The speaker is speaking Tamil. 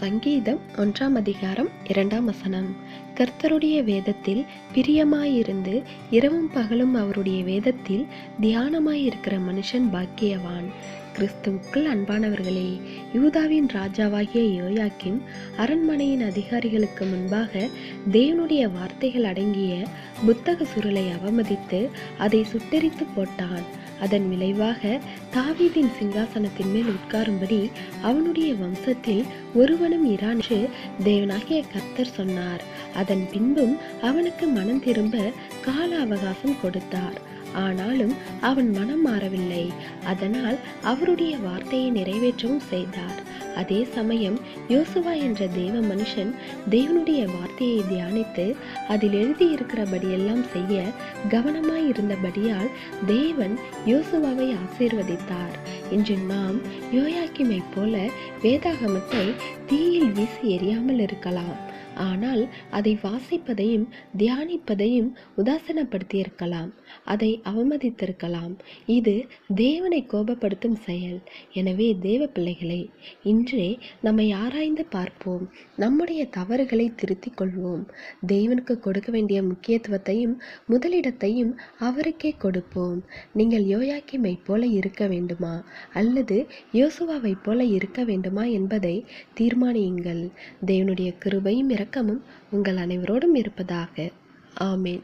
சங்கீதம் ஒன்றாம் அதிகாரம் இரண்டாம் வசனம். கர்த்தருடைய வேதத்தில் பிரியமாயிருந்து இரவும் பகலும் அவருடைய வேதத்தில் தியானமாயிருக்கிற மனுஷன் பாக்கியவான். கிறிஸ்துவுக்குள் அன்பானவர்களே யூதாவின் ராஜாவாகிய யோயாக்கிம் அரண்மனையின் அதிகாரிகளுக்கு முன்பாக தேவனுடைய வார்த்தைகள் அடங்கிய புத்தக சுருளை அவமதித்து அதை சுட்டெரித்து போட்டான். அதன் விளைவாக தாவீதின் சிங்காசனத்தின் மேல் உட்காரும்படி அவனுடைய வம்சத்தில் ஒருவனும் இரான்று தேவனாகிய கர்த்தர் சொன்னார். அதன் பின்பும் அவனுக்கு மனம் திரும்ப கால அவகாசம் கொடுத்தார். ஆனாலும் அவன் மனம் மாறவில்லை. அதனால் அவருடைய வார்த்தையை நிறைவேற்றவும் செய்தார். அதே சமயம் யோசுவா என்ற தேவ மனுஷன் தேவனுடைய வார்த்தையை தியானித்து அதில் எழுதியிருக்கிறபடியெல்லாம் செய்ய கவனமாய் இருந்தபடியால் தேவன் யோசுவாவை ஆசீர்வதித்தார். இன்று நாம் யோயாக்கிமை போல வேதாகமத்தை தீயில் வீசி எறியாமல் இருக்கலாம். ஆனால் அதை வாசிப்பதையும் தியானிப்பதையும் உதாசனப்படுத்தியிருக்கலாம். அதை அவமதித்திருக்கலாம். இது தேவனை கோபப்படுத்தும் செயல். எனவே தேவ பிள்ளைகளே இன்றே நம்மை ஆராய்ந்து பார்ப்போம். நம்முடைய தவறுகளை திருத்திக் கொள்வோம். தேவனுக்கு கொடுக்க வேண்டிய முக்கியத்துவத்தையும் முதலிடத்தையும் அவருக்கே கொடுப்போம். நீங்கள் யோயாக்கிமை போல இருக்க வேண்டுமா? அல்லது யோசுவாவை போல இருக்க வேண்டுமா என்பதை தீர்மானியுங்கள். தேவனுடைய கிருபையும் இறக்க இரக்கமும் உங்கள் அனைவரோடும் இருப்பதாக. ஆமேன்.